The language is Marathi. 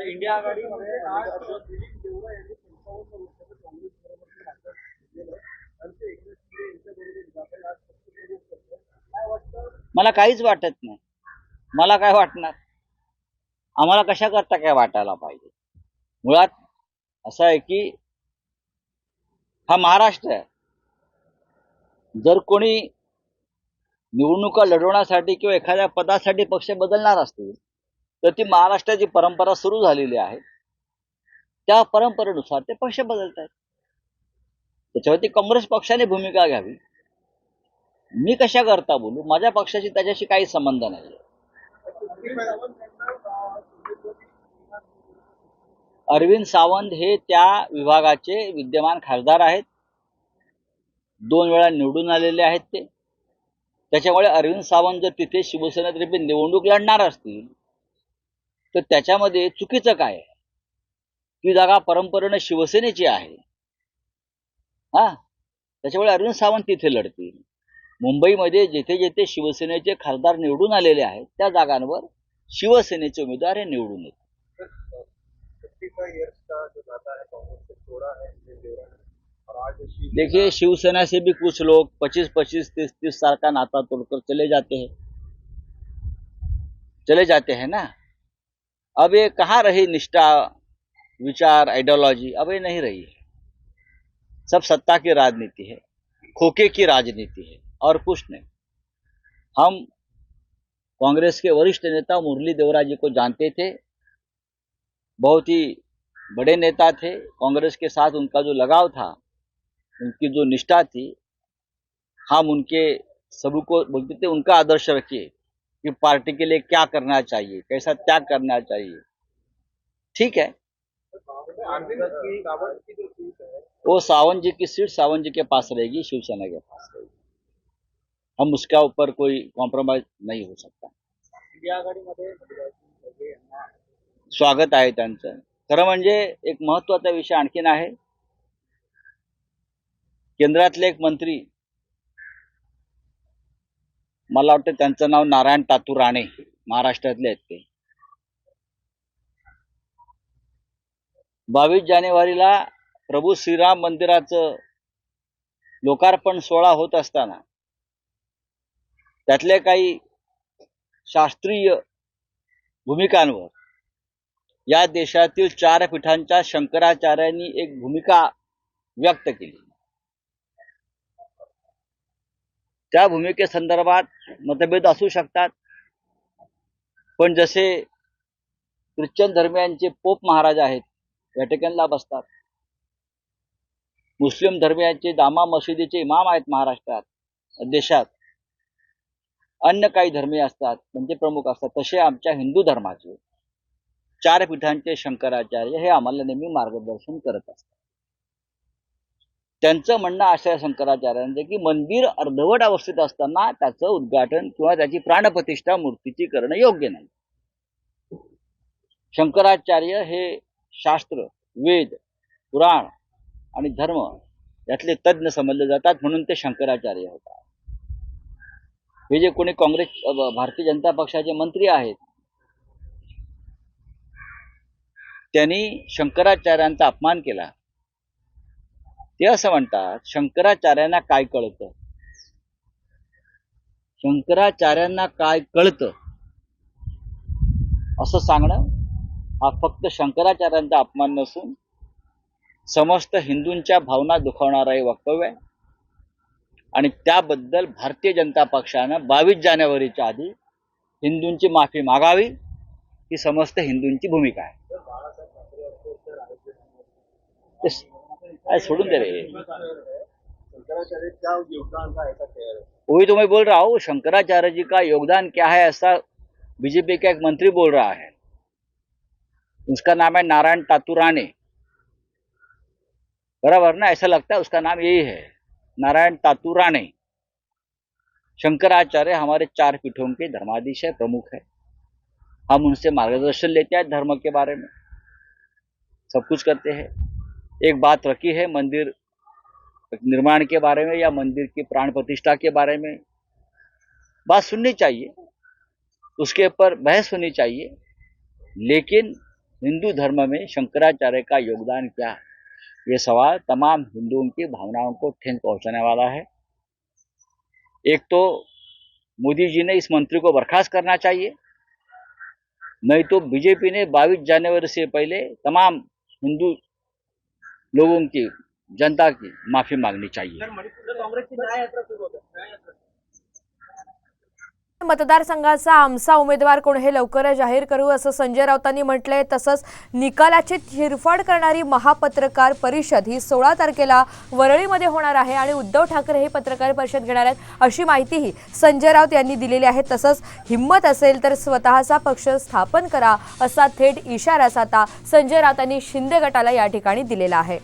इंडिया आघाडीमध्ये आज दिलीप देवरा यांनी पंचावन्न वर्षाचं मला काहीच वाटत नाही. मला काय वाटणार? आम्हाला कशा करता काय वाटायला पाहिजे? मुळात असं आहे की हा महाराष्ट्र आहे. जर कोणी निवडणुका लढवण्यासाठी किंवा एखाद्या पदासाठी पक्ष बदलणार असतील तर ती महाराष्ट्राची परंपरा सुरू झालेली आहे. त्या परंपरेनुसार ते पक्ष बदलत आहेत त्याच्यावरती काँग्रेस पक्षाने भूमिका घ्यावी. मी कशा करता बोलू? माझ्या पक्षाशी त्याच्याशी काही संबंध नाही अरविंद सावंत हे त्या विभागाचे विद्यमान खासदार आहेत. दोन वेळा निवडून आलेले आहेत ते. त्याच्यामुळे अरविंद सावंत जर तिथे शिवसेनेतर्फे निवडणूक लढणार असतील तर त्याच्यामध्ये चुकीचं काय ती जागा परंपरेनं शिवसेनेची आहे. हा? त्याच्यामुळे अरविंद सावंत तिथे लढतील. मुंबईमध्ये जेथे जेथे शिवसेनेचे खासदार निवडून आलेले आहेत त्या जागांवर शिवसेनेचे उमेदवार हे निवडून येतील. देखिए शिवसेना से भी कुछ लोग पच्चीस पच्चीस तीस तीस साल का नाता तोड़कर चले जाते हैं। चले जाते हैं ना? अब ये कहाँ रही निष्ठा, विचार आइडियोलॉजी अब ये नहीं रही है। सब सत्ता की राजनीति है खोखे की राजनीति है, और कुछ नहीं। हम कांग्रेस के वरिष्ठ नेता मुरली देवरा जी को जानते थे, बहुत ही बड़े नेता थे। कांग्रेस के साथ उनका जो लगाव था, उनकी जो निष्ठा थी, हम उनके सभी को बोलते थे, उनका आदर्श रखिए। कि पार्टी के लिए क्या करना चाहिए, कैसा त्याग करना चाहिए। ठीक है? है वो सावन जी की सीट सावन जी के पास रहेगी, शिवसेना के पास रहेगी। हम उसका ऊपर कोई कॉम्प्रोमाइज नहीं हो सकता। स्वागत आहे त्यांचं। म्हणजे एक महत्वाचा विषय आहे। केंद्रातले एक मंत्री मला वाटतं त्यांचं नाव नारायण तातू राणे महाराष्ट्रातले आहेत ते. बावीस जानेवारीला प्रभू श्रीराम मंदिराचं लोकार्पण सोहळा होत असताना त्यातल्या काही शास्त्रीय भूमिकांवर या देशातील चार पीठांच्या शंकराचार्यांनी एक भूमिका व्यक्त केली. त्या भूमिकेसंदर्भात मतभेद असू शकतात. पण जसे ख्रिश्चन धर्मियांचे पोप महाराज आहेत व्हॅटिकनला बसतात. मुस्लिम धर्मियांचे दामा मशिदीचे इमाम आहेत महाराष्ट्रात देशात. अन्य काही धर्मीय असतात म्हणजे प्रमुख असतात तसे आमच्या हिंदू धर्माचे. चार पीठांचे शंकराचार्य हे आम्हाला नेहमी मार्गदर्शन करत असतात. त्यांचं म्हणणं असं शंकराचार्यांचं की मंदिर अर्धवट अवस्थेत असताना त्याचं उद्घाटन किंवा त्याची प्राणप्रतिष्ठा मूर्तीची करणं योग्य नाही. शंकराचार्य हे शास्त्र वेद पुराण आणि धर्म यातले तज्ज्ञ समजले जातात म्हणून ते शंकराचार्य होतात. हे जे कोणी काँग्रेस भारतीय जनता पक्षाचे मंत्री आहेत त्यांनी शंकराचार्यांचा अपमान केला. ते असं म्हणतात शंकराचार्यांना काय कळतं? शंकराचार्यांना काय कळतं? असं सांगणं हा फक्त शंकराचार्यांचा अपमान नसून समस्त हिंदूंच्या भावना दुखावणारा हे वक्तव्य आहे. आणि त्याबद्दल भारतीय जनता पक्षानं बावीस जानेवारीच्या आधी हिंदूंची माफी मागावी ही समस्त हिंदूंची भूमिका आहे. काय सोडून दे रे। शंकराचार्य क्या योगदान का ऐसा कह रहे वही तो मैं बोल रहा हूँ शंकराचार्य जी का योगदान क्या है ऐसा बीजेपी का एक मंत्री बोल रहा है। उसका नाम है नारायण तातुराने। बराबर ना? ऐसा लगता है उसका नाम यही है नारायण तातुराने। शंकराचार्य हमारे चार पीठों के धर्माधीश है प्रमुख है। हम उनसे मार्गदर्शन लेते हैं धर्म के बारे में। सब कुछ करते हैं। एक बात रखी है मंदिर निर्माण के बारे में या मंदिर की प्राण प्रतिष्ठा के बारे में। बात सुननी चाहिए। उसके ऊपर बहस होनी चाहिए। लेकिन हिंदू धर्म में शंकराचार्य का योगदान क्या है? ये सवाल तमाम हिंदुओं की भावनाओं को ठेस पहुँचाने वाला है। एक तो मोदी जी ने इस मंत्री को बर्खास्त करना चाहिए। नहीं तो बीजेपी ने 22 जनवरी से पहले तमाम हिंदू लोगों की जनता की माफी मांगनी चाहिए। मतदारसंघाचा आमचा उमेदवार कोण हे लवकर जाहीर करू असं संजय राऊतांनी म्हटलंय. तसंच निकालाची थिरफाड करणारी महापत्रकार परिषद ही सोळा तारखेला वरळीमध्ये होणार आहे आणि उद्धव ठाकरे हे पत्रकार परिषद घेणार आहेत अशी माहितीही संजय राऊत यांनी दिलेली आहे. तसंच हिंमत असेल तर स्वतःचा पक्ष स्थापन करा असा थेट इशाराच आता संजय राऊतांनी शिंदे गटाला या ठिकाणी दिलेला आहे.